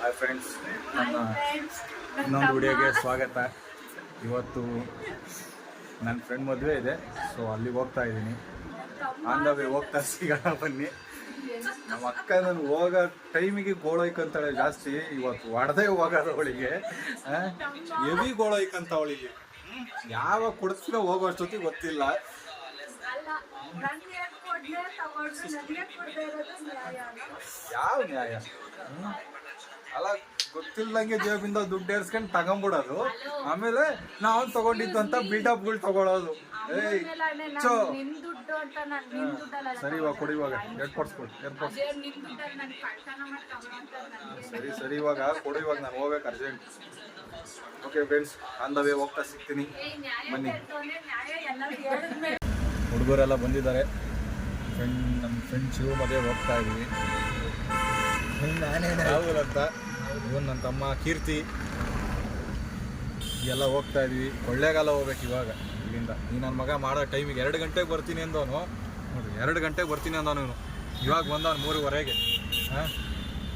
Hi friends ನನ್ನ ಇನ್ನೊಂದು ವಿಡಿಯೋಗೆ ಸ್ವಾಗತ. ಇವತ್ತು ನನ್ನ ಫ್ರೆಂಡ್ ಮದುವೆ ಇದೆ ಸೊ ಅಲ್ಲಿಗೆ ಹೋಗ್ತಾ ಇದ್ದೀನಿ. ಆನ್ ದ ವೇ ಹೋಗ್ತಾ ಸಿಗೋಣ ಬನ್ನಿ. ನಮ್ಮ ಅಕ್ಕ ನಾನು ಹೋಗೋ ಟೈಮಿಗೆ ಗೋಳೈಕಂತಾಳೆ ಜಾಸ್ತಿ. ಇವತ್ತು ಹೊಡೆದೇ ಹೋಗೋದು ಅವಳಿಗೆ. ಹೆವಿ ಗೋಳೋಯ್ಕಂತ ಅವಳಿಗೆ. ಯಾವ ಕುಡಿಸ್ಲೋ ಹೋಗೋ ಅಷ್ಟೊತ್ತಿಗೆ ಗೊತ್ತಿಲ್ಲ ಯಾವ ನ್ಯಾಯ? ಅಲ್ಲ ಗೊತ್ತಿಲ್ಲದಂಗೆ ಜೇಬಿಂದ ದುಡ್ಡು ಏರ್ಸ್ಕೊಂಡು ತಗೊಂಬಿಡೋದು. ಆಮೇಲೆ ನಾವು ತಗೊಂಡಿದ್ದು ಅಂತ ಬಿಲ್ಡಪ್ಗಳು ತಗೊಳ್ಳೋದು ಏಯ್ ಚೋ ನಿನ್ ದುಡ್ಡು ಅಂತ ನಾನು ನಿನ್ ದುಡ್ಡಲ್ಲ ಸರಿ ಇವಾಗ ಕೊಡಿ ಇವಾಗ. ಏರ್ಪೋರ್ಟ್ಸ್ ಕೊಡಿ ಏರ್ಪೋರ್ಟ್ಸ್ ನಿನ್ ನಾನು ಸರಿ ಸರಿ ಇವಾಗ ಕೊಡಿ ಇವಾಗ ನಾನು ಹೋಗ್ಬೇಕು urgent okay friends on the way ಹೋಗ್ತಾ ಸಿಗ್ತೀನಿ ಬನ್ನಿ. ನ್ಯಾಯ ಎಲ್ಲರೂ ಹೇಳಿದ್ಮೇಲೆ. ಹುಡುಗರೆಲ್ಲ ಬಂದಿದ್ದಾರೆ. ಫ್ರೆಂಡ್ ನಮ್ಮ ಫ್ರೆಂಡ್ ಶಿವ ಮದುವೆ ಹೋಗ್ತಾ ಇದೀವಿ ರಾಹುಲ್ ಅಂತ. ಇವನ್ ನನ್ನ ತಮ್ಮ ಕೀರ್ತಿ. ಎಲ್ಲ ಹೋಗ್ತಾ ಇದ್ವಿ. ಕೊಳ್ಳೇಗಾಲ ಹೋಗ್ಬೇಕು ಇವಾಗ ಇಲ್ಲಿಂದ. ಈ ನನ್ನ ಮಗ ಮಾಡೋ ಟೈಮಿಗೆ ಎರಡು ಗಂಟೆಗೆ ಬರ್ತೀನಿ ಅಂದವನು. ನೋಡ್ರಿ ಎರಡು ಗಂಟೆಗೆ ಬರ್ತೀನಿ ಅಂದವನು ಇವನು. ಇವಾಗ ಬಂದವನು ಮೂರುವರೆಗೆ. ಹಾಂ?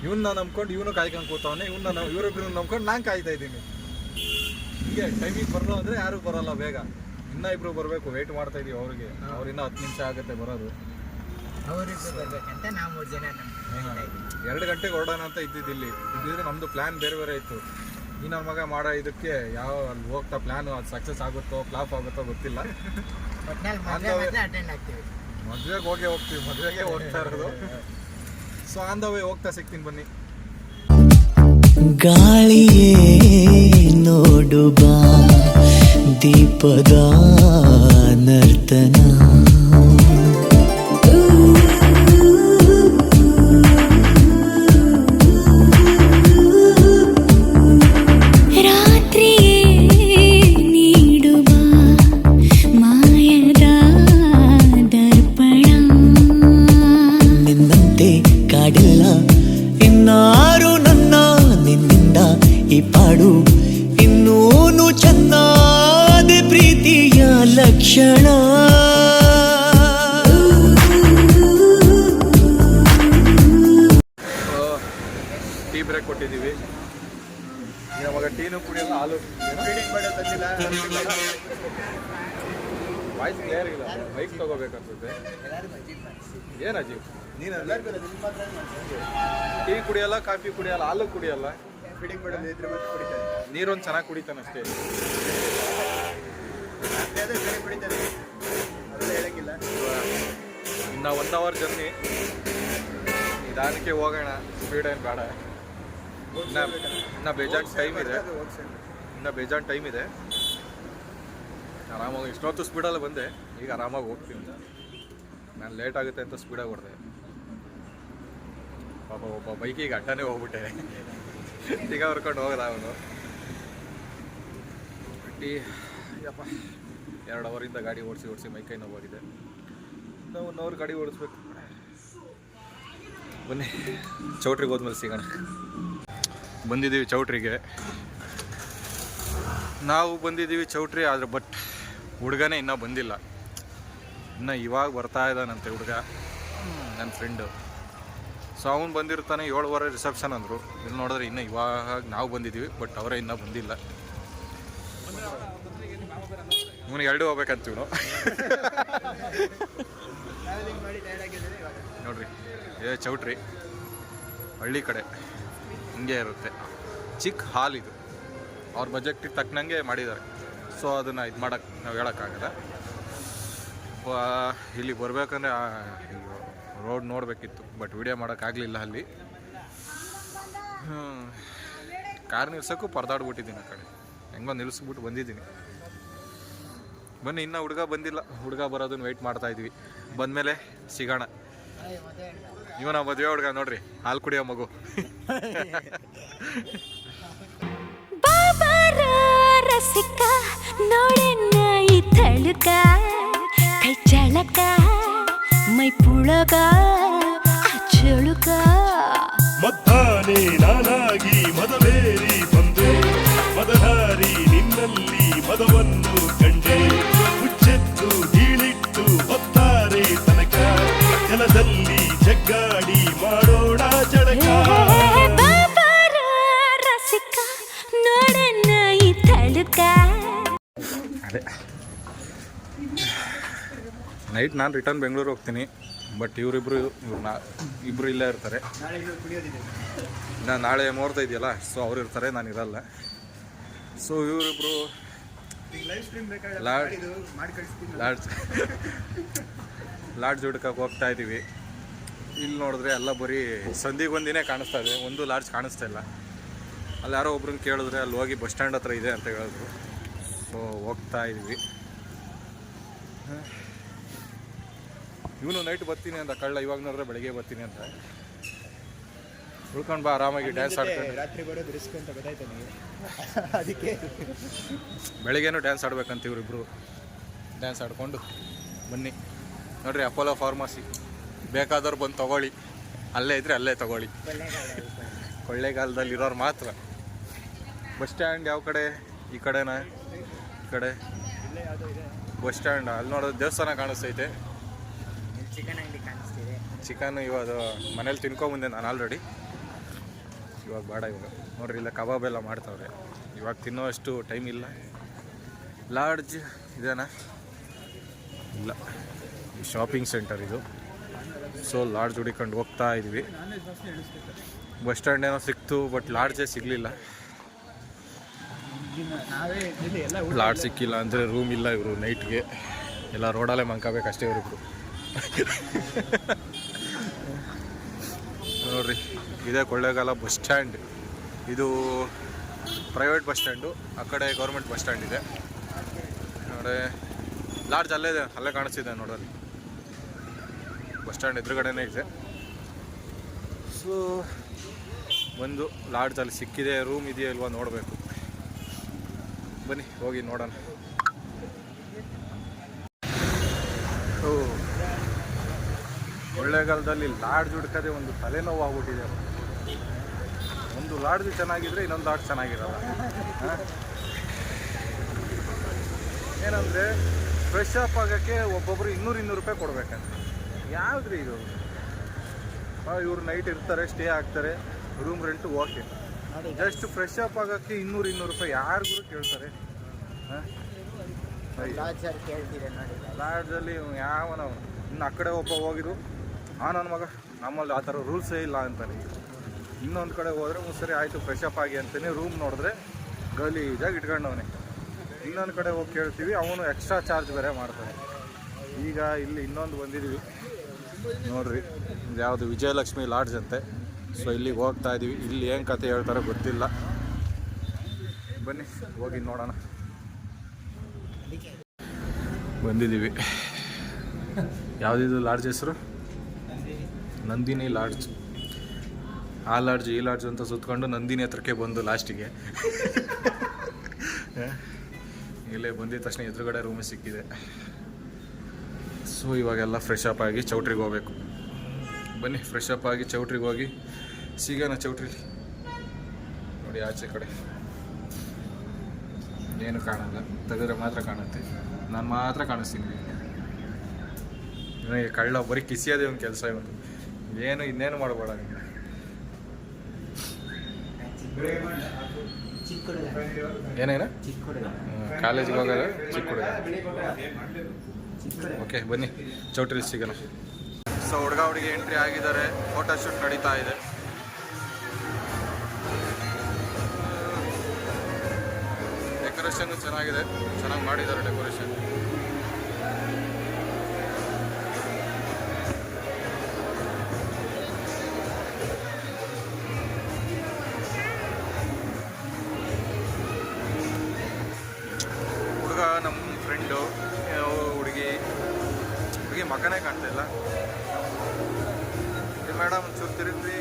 ಇವನ್ನ ನಂಬ್ಕೊಂಡು ಇವನು ಕಾಯ್ಕೊಂಡು ಕೂತವನೇ ಇವನ್ನ ನಾವು ಇವರಿಬ್ಬರು ನಂಬ್ಕೊಂಡು ನಾನು ಕಾಯ್ತಾ ಇದ್ದೀನಿ. ಹೀಗೆ ಟೈಮಿಗೆ ಬರಲ್ಲ ಅಂದರೆ ಯಾರು ಬರಲ್ಲ ಬೇಗ. ಇನ್ನೂ ಇಬ್ಬರು ಬರಬೇಕು ವೆಯ್ಟ್ ಮಾಡ್ತಾ ಇದೀವಿ ಅವ್ರಿಗೆ. ಅವ್ರಿಂದ ಹತ್ತು ನಿಮಿಷ ಆಗುತ್ತೆ ಬರೋದು. ಅವರಿಬ್ಬರು ಬರ್ಬೇಕಂತ ನಾವು ಮೂರು ಜನ ನಮ್ಮ ಎರಡು ಗಂಟೆಗೆ ಹೊರಡೋಣ ಅಂತ ಇದ್ದಿದ್ದು ಇಲ್ಲಿ ಇದ್ದಿದ್ರೆ ನಮ್ಮದು ಪ್ಲ್ಯಾನ್ ಬೇರೆ ಬೇರೆ ಇತ್ತು. ಈ ನಮ್ಮ ಮಗ ಮಾಡೋ ಇದಕ್ಕೆ ಯಾವ ಅಲ್ಲಿ ಹೋಗ್ತಾ ಪ್ಲ್ಯಾನು ಅದು ಸಕ್ಸಸ್ ಆಗುತ್ತೋ ಫ್ಲಾಪ್ ಆಗುತ್ತೋ ಗೊತ್ತಿಲ್ಲ. ಮದುವೆಗೆ ಹೋಗಿ ಹೋಗ್ತೀವಿ ಮದುವೆಗೆ ಹೋಗ್ತಾ ಇರೋದು. ಸೊ ಆನ್ ದ ವೇ ಹೋಗ್ತಾ ಸಿಗ್ತೀನಿ ಬನ್ನಿ. ಗಾಳಿಯೇ ನೋಡು ಬಾ ದೀಪದ ನರ್ತನ. ಕೊಟ್ಟಿದ್ದೀವಿ ಇವಾಗ ಟೀನು ಕುಡಿಯಲ್ಲ ಹಾಲು ವಾಯ್ಸ್ ಕ್ಲಿಯರ್ ಇಲ್ಲ. ಬೈಕ್ ತಗೋಬೇಕು ಅನ್ಸುತ್ತೆ ಏನು ಅಜೀವ್ ನೀನು ಟೀ ಕುಡಿಯಲ್ಲ ಕಾಫಿ ಕುಡಿಯಲ್ಲ ಹಾಲು ಕುಡಿಯಲ್ಲ. ನೀರೊಂದು ಚೆನ್ನಾಗಿ ಕುಡಿತಾನೆ ಅಷ್ಟೇ. ಇನ್ನು ಒನ್ ಅವರ್ ಜರ್ನಿ ನಿಧಾನಕ್ಕೆ ಹೋಗೋಣ. ಸ್ಪೀಡ್ ಏನು ಬೇಡ. ಇನ್ನ ಇನ್ನ ಬೇಜಾನ್ ಟೈಮ್ ಇದೆ. ಇನ್ನ ಬೇಜಾನ್ ಟೈಮ್ ಇದೆ. ಆರಾಮಾಗಿ, ಇಷ್ಟೊತ್ತು ಸ್ಪೀಡಲ್ಲಿ ಬಂದೆ. ಈಗ ಆರಾಮಾಗಿ ಹೋಗ್ತೀನಿ. ನಾನು ಲೇಟ್ ಆಗುತ್ತೆ ಅಂತ ಸ್ಪೀಡಾಗಿ ಹೊಡೆದೆ. ಪಾಪ, ಒಬ್ಬ ಬೈಕಿಗೆ ಅಡ್ಡನೇ ಹೋಗ್ಬಿಟ್ಟೆ. ಈಗ ಹೊರ್ಕೊಂಡು ಹೋಗದ ಅವನು. ಬಟ್ಟಿ ಯಪ್ಪ. ಎರಡು ಅವರಿಂದ ಗಾಡಿ ಓಡಿಸಿ ಓಡಿಸಿ ಮೈಕೈ ನೋವಾಗಿದೆ. ನಾವು ಒನ್ ಅವರ್ ಗಾಡಿ ಓಡಿಸ್ಬೇಕು. ಬನ್ನಿ. ಚೌಟ್ರಿಗೆ ಹೋದ್ಮೇಲೆ ಸಿಗೋಣ. ಬಂದಿದ್ದೀವಿ ಚೌಟ್ರಿಗೆ. ನಾವು ಬಂದಿದ್ದೀವಿ ಚೌಟ್ರಿ, ಆದರೆ ಬಟ್ ಹುಡುಗನೇ ಇನ್ನೂ ಬಂದಿಲ್ಲ. ಇನ್ನು ಇವಾಗ ಬರ್ತಾ ಇದ್ದಾನಂತೆ ಹುಡುಗ. ನನ್ನ ಫ್ರೆಂಡು ಸೊ ಅವನು ಬಂದಿರ್ತಾನೆ ಏಳುವರೆ ರಿಸೆಪ್ಷನ್ ಅಂದರು. ಇಲ್ಲಿ ನೋಡಿದ್ರೆ ಇನ್ನೂ ಇವಾಗ ನಾವು ಬಂದಿದ್ದೀವಿ ಬಟ್ ಅವರೇ ಇನ್ನೂ ಬಂದಿಲ್ಲ. ಇವನು ಎರಡು ಹೋಗ್ಬೇಕಂತ ಇವನು. ನೋಡ್ರಿ, ಏ ಚೌಟ್ರಿ, ಹಳ್ಳಿ ಕಡೆ. ಹಿಂಗೆ ಇರುತ್ತೆ. ಚಿಕ್ಕ ಹಾಲ್ ಇದು. ಅವ್ರ ಬಜೆಟ್ಗೆ ತಕ್ಕನಂಗೆ ಮಾಡಿದ್ದಾರೆ. ಸೊ ಅದನ್ನು ಇದು ಮಾಡೋಕ್ಕೆ ನಾವು ಹೇಳೋಕ್ಕಾಗಲ್ಲ. ಇಲ್ಲಿ ಬರಬೇಕಂದ್ರೆ ರೋಡ್ ನೋಡಬೇಕಿತ್ತು. ಬಟ್ ವಿಡಿಯೋ ಮಾಡೋಕ್ಕಾಗಲಿಲ್ಲ ಅಲ್ಲಿ. ಕಾರ್ ನಿಲ್ಸೋಕ್ಕೂ ಪರದಾಡ್ಬಿಟ್ಟಿದ್ದೀನಿ ಆ ಕಡೆ. ಹೆಂಗೋ ನಿಲ್ಲಿಸ್ಬಿಟ್ಟು ಬಂದಿದ್ದೀನಿ. ಬನ್ನಿ, ಇನ್ನೂ ಹುಡುಗ ಬಂದಿಲ್ಲ. ಹುಡುಗ ಬರೋದನ್ನು ವೆಯ್ಟ್ ಮಾಡ್ತಾಯಿದ್ವಿ ಬಂದಮೇಲೆ ಸಿಗೋಣ. ಇವನ ಮದುವೆ ಹುಡುಗ ನೋಡ್ರಿ ಹಾಲು ಕುಡಿಯೋ ಮಗು. ಬಾಬಾರ ರಸಿಕ ನೋಡೆನ್ನ ಈ ತಳುಕ ಕೈ ಚಳಕ ಮೈ ಪುಳಗ ಅಚ್ಚಳುಕ ಮದ್ದಾನೆ ನಾನಾಗಿ ಮದವೇರಿ ಬಂದೆ. ಮದಹಾರಿ ನಿನ್ನಲ್ಲಿ ಮದವನ್ನು ನೈಟ್ ನಾನು ರಿಟರ್ನ್ ಬೆಂಗಳೂರು ಹೋಗ್ತೀನಿ ಬಟ್ ಇವರಿಬ್ರು ಇವ್ರು ನಾ ಇಬ್ಬರು ಇಲ್ಲೇ ಇರ್ತಾರೆ. ನಾನು ನಾಳೆ ಮುಹೂರ್ತ ಇದೆಯಲ್ಲ ಸೊ ಅವ್ರು ಇರ್ತಾರೆ, ನಾನು ಇರಲ್ಲ. ಸೊ ಇವರಿಬ್ರು ಲಾಡ್ಜ್ ಲಾಡ್ಜ್ ಹುಡ್ಕಕ್ಕೆ ಹೋಗ್ತಾ ಇದ್ದೀವಿ ಇಲ್ಲಿ ನೋಡಿದ್ರೆ ಎಲ್ಲ ಬರೀ ಸಂಧಿಗೊಂದಿನೇ ಕಾಣಿಸ್ತಾ ಇದೆ, ಒಂದು ಲಾಡ್ಜ್ ಕಾಣಿಸ್ತಾ ಇಲ್ಲ. ಅಲ್ಲಿ ಯಾರೋ ಒಬ್ರನ್ನ ಕೇಳಿದ್ರೆ ಅಲ್ಲಿ ಹೋಗಿ ಬಸ್ ಸ್ಟ್ಯಾಂಡ್ ಹತ್ರ ಇದೆ ಅಂತ ಹೇಳಿದ್ರು. ಸೊ ಹೋಗ್ತಾ ಇದ್ವಿ. ಇವನು ನೈಟ್ ಬರ್ತೀನಿ ಅಂತ ಕಳ್ಳ ಇವಾಗ ನೋಡಿದ್ರೆ ಬೆಳಿಗ್ಗೆ ಬರ್ತೀನಿ ಅಂತ. ಉಳ್ಕೊಂಡು ಬಾ ಆರಾಮಾಗಿ ಡ್ಯಾನ್ಸ್ ಆಡ್ಕೊಂಡು ರಾತ್ರಿ ಬರೋದು ರಿಸ್ಕ್ ಅಂತ ಗೊತ್ತಾಯ್ತು ನನಗೆ ಅದಕ್ಕೆ. ಬೆಳಿಗ್ಗೆನೂ ಡ್ಯಾನ್ಸ್ ಆಡ್ಬೇಕಂತ ಇವರಿಬ್ರು. ಡ್ಯಾನ್ಸ್ ಆಡ್ಕೊಂಡು ಬನ್ನಿ. ನೋಡ್ರಿ ಅಪೋಲೋ ಫಾರ್ಮಸಿ ಬೇಕಾದವ್ರು ಬಂದು ತಗೊಳ್ಳಿ. ಅಲ್ಲೇ ಇದ್ರೆ ಅಲ್ಲೇ ತಗೊಳ್ಳಿ. ಕೊಳ್ಳೇಗಾಲದಲ್ಲಿ ಇರೋರು ಮಾತ್ರ. ಬಸ್ ಸ್ಟ್ಯಾಂಡ್ ಯಾವ ಕಡೆ? ಈ ಕಡೆನಾ? ಈ ಕಡೆ. ಬಸ್ ಸ್ಟ್ಯಾಂಡ್ ಅಲ್ಲಿ ನೋಡೋದು ದೇವಸ್ಥಾನ ಕಾಣಿಸ್ತೈತೆ. ಚಿಕನ್ ಇವಾಗ ಮನೇಲಿ ತಿನ್ಕೊಂಬಂದೆ ನಾನು ಆಲ್ರೆಡಿ ಇವಾಗ ಬೇಡ ಇವಾಗ. ನೋಡ್ರಿ, ಇಲ್ಲ ಕಬಾಬ್ ಎಲ್ಲ ಮಾಡ್ತಾವ್ರೆ. ಇವಾಗ ತಿನ್ನೋಷ್ಟು ಟೈಮ್ ಇಲ್ಲ. ಲಾಡ್ಜ್ ಇದೇನಾ? ಇಲ್ಲ. ಶಾಪಿಂಗ್ ಸೆಂಟರ್ ಇದು. ಸೊ ಲಾಡ್ಜ್ ಹುಡಿಕೊಂಡು ಹೋಗ್ತಾ ಇದ್ವಿ. ಬಸ್ ಸ್ಟ್ಯಾಂಡ್ ಏನೋ ಸಿಕ್ತು ಬಟ್ ಲಾಡ್ಜೇ ಸಿಗಲಿಲ್ಲ. ಲಾಡ್ಜ್ ಸಿಕ್ಕಿಲ್ಲ ಅಂದರೆ ರೂಮ್ ಇಲ್ಲ ಇವರು ನೈಟ್ಗೆ ಎಲ್ಲ ರೋಡಲ್ಲೇ ಮಂಕಬೇಕಷ್ಟೇ ಇವರಿಬ್ರು. ನೋಡ್ರಿ, ಇದೇ ಕೊಳ್ಳೇಗಾಲ ಬಸ್ ಸ್ಟ್ಯಾಂಡ್. ಇದು ಪ್ರೈವೇಟ್ ಬಸ್ ಸ್ಟ್ಯಾಂಡು, ಆ ಕಡೆ ಗೌರ್ಮೆಂಟ್ ಬಸ್ ಸ್ಟ್ಯಾಂಡ್ ಇದೆ. ನೋಡಿ ಲಾಡ್ಜ್ ಅಲ್ಲೇ ಇದೆ, ಅಲ್ಲೇ ಕಾಣಿಸ್ತಿದೆ ನೋಡೋರಿ ಬಸ್ ಸ್ಟ್ಯಾಂಡ್ ಎದುರುಗಡೆನೇ ಇದೆ. ಸೊ ಒಂದು ಲಾಡ್ಜಲ್ಲಿ ಸಿಕ್ಕಿದೆ, ರೂಮ್ ಇದೆಯಾ ಇಲ್ವಾ ನೋಡಬೇಕು. ಬನ್ನಿ, ಹೋಗಿ ನೋಡೋಣ. ಓ. ಕೊಳ್ಳೇಗಾಲದಲ್ಲಿ ಲಾಡ್ಜ್ ಹುಡ್ಕದೆ ಒಂದು ತಲೆನೋವು ಆಗ್ಬಿಟ್ಟಿದೆ ಒಂದು ಲಾಡ್ಜ್ ಚೆನ್ನಾಗಿದ್ರೆ ಇನ್ನೊಂದು ಲಾಡ್ಜ್ ಚೆನ್ನಾಗಿರಲ್ಲ? ಏನಂದರೆ ಫ್ರೆಶ್ ಅಪ್ ಆಗೋಕ್ಕೆ ಒಬ್ಬೊಬ್ರು ಇನ್ನೂರು ಇನ್ನೂರು ರೂಪಾಯಿ ಕೊಡ್ಬೇಕಂತ. ಯಾವ್ದ್ರಿ ಇದು? ಇವರು ನೈಟ್ ಇರ್ತಾರೆ ಸ್ಟೇ ಆಗ್ತಾರೆ room rent okay just fresh up ಆಗೋಕ್ಕೆ ಇನ್ನೂರು ಇನ್ನೂರು ರೂಪಾಯಿ ಯಾರಿಗೂ ಕೇಳ್ತಾರೆ. ಲಾಡ್ಜಲ್ಲಿ ಯಾವನ ಇನ್ನು ಆ ಕಡೆ ಒಬ್ಬ ಹೋಗಿದ್ದು. ಆ ನನ್ನ ಮಗ ನಮ್ಮಲ್ಲಿ ಆ ಥರ ರೂಲ್ಸೇ ಇಲ್ಲ ಅಂತಾನೆ. ಇನ್ನೊಂದು ಕಡೆ ಹೋದರೆ ಒಂದು ಸರಿ ಆಯಿತು ಫ್ರೆಶ್ ಅಪ್ ಆಗಿ ಅಂತಾನೆ ರೂಮ್ ನೋಡಿದ್ರೆ ಗಲೀಜಾಗಿ ಇಟ್ಕೊಂಡವನೇ. ಇನ್ನೊಂದು ಕಡೆ ಹೋಗಿ ಕೇಳ್ತೀವಿ, ಅವನು ಎಕ್ಸ್ಟ್ರಾ ಚಾರ್ಜ್ ಬೇರೆ ಮಾಡ್ತಾನೆ. ಈಗ ಇಲ್ಲಿ ಇನ್ನೊಂದು ಬಂದಿದ್ದೀವಿ ನೋಡ್ರಿ ಯಾವುದು ವಿಜಯಲಕ್ಷ್ಮಿ ಲಾಡ್ಜ್ ಅಂತೆ. ಸೊ ಇಲ್ಲಿಗೆ ಹೋಗ್ತಾ ಇದ್ದೀವಿ ಇಲ್ಲಿ ಏನು ಕತೆ ಹೇಳ್ತಾರೋ ಗೊತ್ತಿಲ್ಲ. ಬನ್ನಿ, ಹೋಗಿ ನೋಡೋಣ. ಬಂದಿದ್ದೀವಿ ಯಾವುದಿದು ಲಾಡ್ಜ್ ಹೆಸರು? ನಂದಿನಿ ಲಾಡ್ಜ್. ಆ ಲಾಡ್ಜ್ ಈ ಲಾಡ್ಜ್ ಅಂತ ಸುತ್ಕೊಂಡು ನಂದಿನಿ ಹತ್ರಕ್ಕೆ ಬಂದು ಲಾಸ್ಟಿಗೆ. ಇಲ್ಲೇ ಬಂದಿದ ತಕ್ಷಣ ಎದುರುಗಡೆ ರೂಮ್ ಸಿಕ್ಕಿದೆ. ಸೊ ಇವಾಗೆಲ್ಲ ಫ್ರೆಶ್ ಅಪ್ ಆಗಿ ಚೌಟ್ರಿಗೆ ಹೋಗ್ಬೇಕು. ಬನ್ನಿ ಫ್ರೆಶ್ ಅಪ್ ಆಗಿ ಚೌಟ್ರಿಗೆ ಹೋಗಿ ಸಿಗೋಣ ಚೌಟ್ರಿಲಿ ನೋಡಿ ಆಚೆ ಕಡೆ. ಏನು ಕಾಣಲ್ಲ ತೆಗೆದ್ರೆ ಮಾತ್ರ ಕಾಣುತ್ತೆ. ನಾನು ಮಾತ್ರ ಕಾಣಿಸ್ತೀನಿ. ನನಗೆ ಕಳ್ಳ ಬರೀ ಕಿಸಿಯೋದೇ ಒಂದು ಕೆಲಸ ಇವತ್ತು. ಏನು ಇನ್ನೇನು ಮಾಡಬೇಡ ಏನೇನು? ಕಾಲೇಜಿಗೆ ಹೋಗಲ್ಲ ಚಿಕ್ಕ ಹುಡುಗ ಓಕೆ, ಬನ್ನಿ. ಚೌಟ್ರಿ ಸಿಗೋಣ. ಸೊ, ಹುಡುಗ ಹುಡುಗಿ ಎಂಟ್ರಿ ಆಗಿದ್ದಾರೆ. ಫೋಟೋ ಶೂಟ್ ನಡೀತಾ ಇದೆ. ಡೆಕೋರೇಷನ್ ಚೆನ್ನಾಗಿದೆ. ಚೆನ್ನಾಗಿ ಮಾಡಿದ್ದಾರೆ ಡೆಕೋರೇಷನ್ ಹುಡುಗಿ ಕಾಣ್ತಿಲ್ಲ ಮೇಡಮ್ ಚೂರು ತಿರುಗ್ರಿ.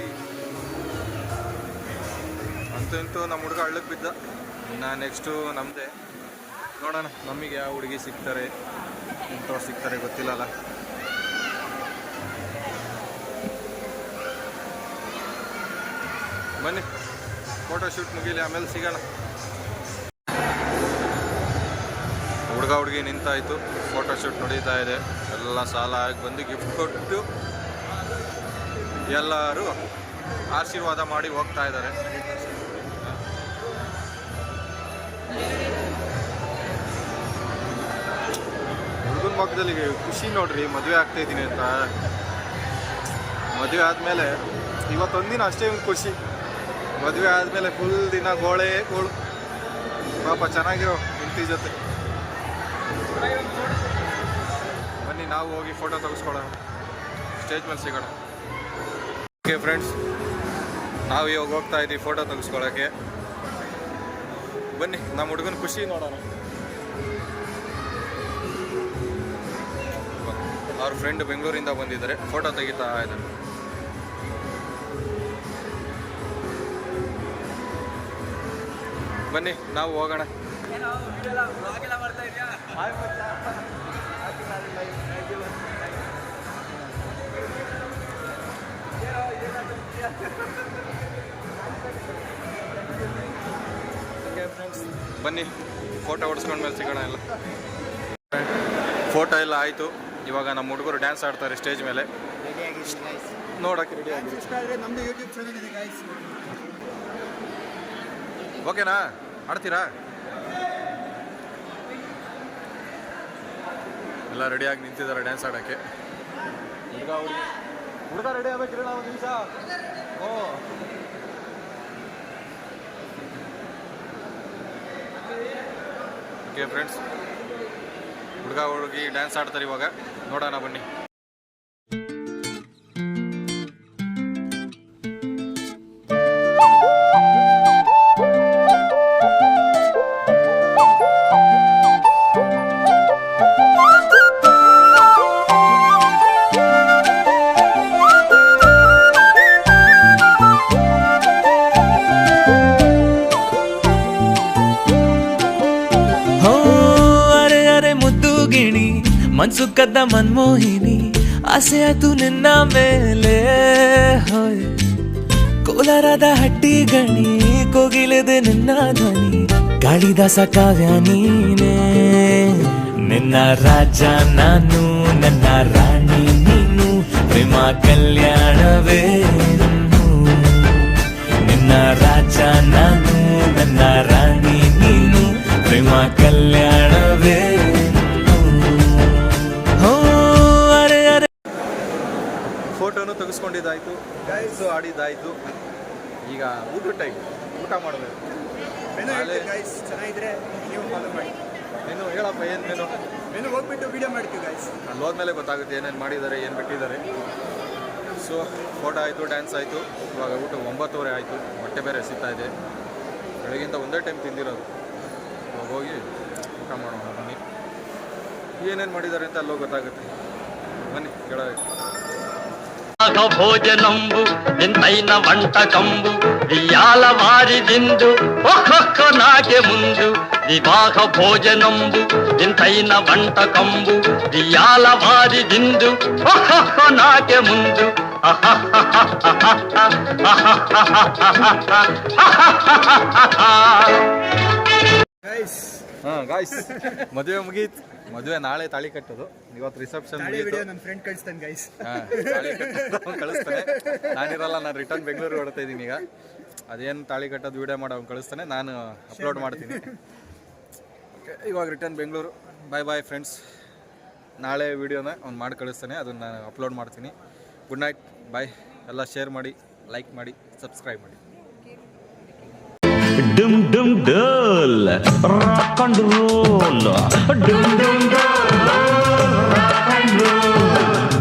ಅಂತೂ ಇಂತೂ ನಮ್ಮ ಹುಡುಗ ಹಳ್ಳಕ್ಕೆ ಬಿದ್ದ. ಇನ್ನು ನೆಕ್ಸ್ಟು ನಮ್ಮದೇ ನೋಡೋಣ, ನಮಗೆ ಯಾವ ಹುಡುಗಿ ಸಿಗ್ತಾರೆ ಇಂಥವ್ರು ಸಿಗ್ತಾರೆ ಗೊತ್ತಿಲ್ಲಲ್ಲ. ಬನ್ನಿ ಫೋಟೋ ಶೂಟ್ ಮುಗೀಲಿ, ಆಮೇಲೆ ಸಿಗೋಣ. ಹುಡುಗ ಹುಡುಗಿ ನಿಂತಾಯಿತು ಫೋಟೋ ಶೂಟ್ ನಡೀತಾ ಇದೆ. ಎಲ್ಲ ಸಾಲ ಆಗಿ ಬಂದು ಗಿಫ್ಟ್ ಕೊಟ್ಟು ಎಲ್ಲರೂ ಆಶೀರ್ವಾದ ಮಾಡಿ ಹೋಗ್ತಾ ಇದ್ದಾರೆ. ಹುಡುಗನ ಮಕ್ಕದಲ್ಲಿ ಖುಷಿ ನೋಡ್ರಿ, ಮದುವೆ ಆಗ್ತಾ ಇದ್ದೀನಿ ಅಂತ. ಮದುವೆ ಆದಮೇಲೆ ಇವತ್ತೊಂದಿನ ಅಷ್ಟೇ ಖುಷಿ. ಮದುವೆ ಆದಮೇಲೆ ಫುಲ್ ದಿನ ಗೋಳೆ ಗೋಳು. ಪಾಪ ಚೆನ್ನಾಗಿರೋ ಹೆಂಡತಿ ಜೊತೆ. ನಾವು ಹೋಗಿ ಫೋಟೋ ತೆಗೆಸ್ಕೊಳ್ಳೋಣ. ಸ್ಟೇಜ್ ಮೇಲೆ ಸಿಗೋಣ. ಓಕೆ ಫ್ರೆಂಡ್ಸ್ ನಾವು ಇವಾಗ ಹೋಗ್ತಾ ಇದ್ದೀವಿ ಫೋಟೋ ತೆಗೆಸ್ಕೊಳ್ಳೋಕ್ಕೆ ಬನ್ನಿ ನಮ್ಮ ಹುಡುಗನ ಖುಷಿ ನೋಡೋಣ. ಅವ್ರ ಫ್ರೆಂಡ್ ಬೆಂಗಳೂರಿಂದ ಬಂದಿದ್ದಾರೆ ಫೋಟೋ ತೆಗಿತಾ ಇದ್ದಾರೆ. ಬನ್ನಿ ನಾವು ಹೋಗೋಣ. ಬನ್ನಿ. ಫೋಟೋ ಹೊಡ್ಸ್ಕೊಂಡ್ಮೇಲೆ ಸಿಗೋಣ ಎಲ್ಲ. ಫೋಟೋ ಎಲ್ಲ ಆಯಿತು. ಇವಾಗ ನಮ್ಮ ಹುಡುಗರು ಡ್ಯಾನ್ಸ್ ಆಡ್ತಾರೆ ಸ್ಟೇಜ್ ಮೇಲೆ. ನೋಡೋಕೆ ರೆಡಿ ಆಗಿ ನಮ್ದು ಯೂಟ್ಯೂಬ್ ಚಾನಲ್ ಇದೆ ಗೈಸ್ ಓಕೆನಾ ಆಡ್ತೀರಾ? ಎಲ್ಲ ರೆಡಿಯಾಗಿ ನಿಂತಿದ್ದಾರೆ ಡ್ಯಾನ್ಸ್ ಆಡೋಕ್ಕೆ. ಹುಡುಗ ಹುಡುಗಿ ಹುಡುಗ ರೆಡಿ ಆಗ್ಬೇಕಿರಲ್ಲ ಒಂದು ನಿಮಿಷ. ಓ. ಓಕೆ ಫ್ರೆಂಡ್ಸ್ ಹುಡುಗ ಹುಡುಗಿ ಡ್ಯಾನ್ಸ್ ಆಡ್ತಾರೆ ಇವಾಗ. ನೋಡೋಣ ಬನ್ನಿ. ಕದ್ದ ಮನ್ಮೋಹಿನಿ, ಆಸೆ ಆತು ನಿನ್ನ ಮೇಲೆ. ಹೋಯ್. ಕೋಲಾರದ ಹಟ್ಟಿ ಗಣಿ, ಕೋಗಿಲೆದೆ ನಿನ್ನ ಧ್ವನಿ ಕಾಳಿದಾಸ ಕಾವ್ಯ ನೀನೇ. ನಿನ್ನ ರಾಜ ನಾನು, ನನ್ನ ರಾಣಿ ನೀನು, ಪ್ರೇಮ ಕಲ್ಯಾಣವೇ ನಿನ್ನ ರಾಜ ನಾನು, ನನ್ನ ರಾಣಿ ನೀನು, ಪ್ರೇಮ ಕಲ್ಯಾಣವೇನು ಫೋಟೋನು ಗೈಸ್ ಆಡಿದ್ದಾಯ್ತು. ಈಗ ಊಟ ಟೈಮ್ ಊಟ ಮಾಡಬೇಕು ಗೈಸ್ ಚೆನ್ನಾಗಿದ್ರೆ ನೀವು ಫಾಲೋ ಮಾಡಿ. ಹೇಳಪ್ಪ ಏನು ಮೆನು? ಮೆನು ಹೋಗ್ಬಿಟ್ಟು ವಿಡಿಯೋ ಮಾಡ್ತೀವಿ ಗೈಸ್ ಅಲ್ಲಿ ಹೋದ್ಮೇಲೆ ಗೊತ್ತಾಗುತ್ತೆ ಏನೇನು ಮಾಡಿದ್ದಾರೆ ಏನು ಬಿಟ್ಟಿದ್ದಾರೆ. ಸೊ ಫೋಟೋ ಆಯಿತು ಡ್ಯಾನ್ಸ್ ಆಯಿತು. ಇವಾಗ ಊಟ ಒಂಬತ್ತುವರೆ ಆಯಿತು ಹೊಟ್ಟೆ ಬೇರೆ ಸಿಗ್ತಾ ಇದೆ. ಬೆಳಗಿಂದ ಒಂದೇ ಟೈಮ್ ತಿಂದಿರೋದು. ಇವಾಗ ಹೋಗಿ ಊಟ ಮಾಡೋಣ ಬನ್ನಿ. ಏನೇನು ಮಾಡಿದ್ದಾರೆ ಅಂತ ಅಲ್ಲೋಗಿ ಗೊತ್ತಾಗುತ್ತೆ. ಬನ್ನಿ ಕೇಳಬೇಕು భోజనంబు ఎంతైన వంటకంబు ఇయాల వారి విందు ఒక్కొక్క నాకే ముందు. వివాహ భోజనంబు ఎంతైన వంటకంబు ఇయాల వారి విందు ఒక్కొక్క నాకే ముందు. ಗೈಸ್ ಹಾಂ ಗಾಯ್ಸ್ ಮದುವೆ ಮುಗೀತು. ಮದುವೆ ನಾಳೆ ತಾಳಿ ಕಟ್ಟೋದು. ಇವತ್ತು ರಿಸೆಪ್ಷನ್ ವಿಡಿಯೋ ನನ್ನ ಫ್ರೆಂಡ್ ಕಳಿಸ್ತಾನೆ ಗೈಸ್ ಹಾಂ ತಾಳಿ ಕಟ್ಟೋದು ಕಳಿಸ್ತಾನೆ. ನಾನಿರಲ್ಲ ನಾನು ರಿಟರ್ನ್ ಬೆಂಗಳೂರು ಹೊಡ್ತಾ ಇದ್ದೀನಿ ಈಗ. ಅದೇನು ತಾಳಿ ಕಟ್ಟೋದು ವಿಡಿಯೋ ಮಾಡೋ ಅವ್ನು ಕಳಿಸ್ತಾನೆ. ನಾನು ಅಪ್ಲೋಡ್ ಮಾಡ್ತೀನಿ. ಇವಾಗ return Bengaluru bye bye friends ನಾಳೆ ವಿಡಿಯೋನ ಅವ್ನು ಮಾಡಿ ಕಳಿಸ್ತಾನೆ. ಅದನ್ನು ನಾನು ಅಪ್ಲೋಡ್ ಮಾಡ್ತೀನಿ. ಗುಡ್ ನೈಟ್ ಬಾಯ್ ಎಲ್ಲ ಶೇರ್ ಮಾಡಿ ಲೈಕ್ ಮಾಡಿ ಸಬ್ಸ್ಕ್ರೈಬ್ ಮಾಡಿ. ಡುಮ್ ಡುಮ್ ಡೋಲ್ ರಾಕ್ ಅಂಡ್ ರೋಲ್ ಡುಮ್ ಡುಮ್ ಡುಮ್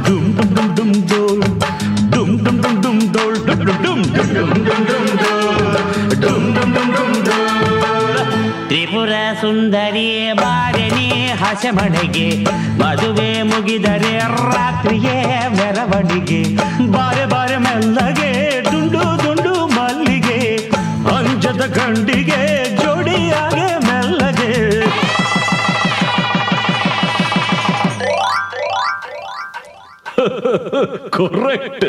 ಡುಮ್ ಡುಮ್ ಡುಮ್ ಡೋಲ್ ಡುಮ್ ಡುಮ್ ಡುಮ್ ಡುಮ್ ಡೋಲ್ ಡುಮ್ ಡುಮ್ ಡುಮ್ ಡುಮ್ ಡುಮ್ ಡುಮ್ ಡೋಲ್ ಡುಮ್ ಡುಮ್ ಡುಮ್ ಡುಮ್ ಡೋಲ್ ತ್ರಿಪುರ ಸುಂದರಿ ಬಾರಣಿ ಹಸೆಮಣೆಗೆ ಮದುವೆ ಮುಗಿದರೆ ರಾತ್ರಿಯೇ ಮೆರವಣಿಗೆ ಬಾರೆ ಬಾರೆ ಮೆಲ್ಲಗೆ correct